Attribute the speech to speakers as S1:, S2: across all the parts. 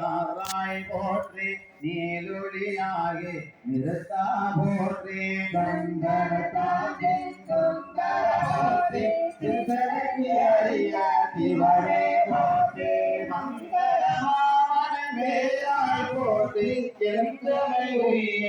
S1: ஆலே போற்றி நீலொளியாகி நிறுத்தா போற்றி போற்றி போற்றி உய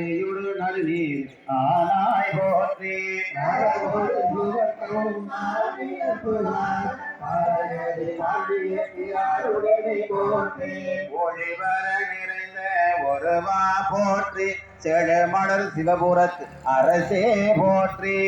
S1: அடியுடு நடுநீர் ஆனாய் போற்றி. ஒளிவர நிறைந்த ஒருவா போற்றி செழுமடல் சிவபுரத்து அரசே போற்றி.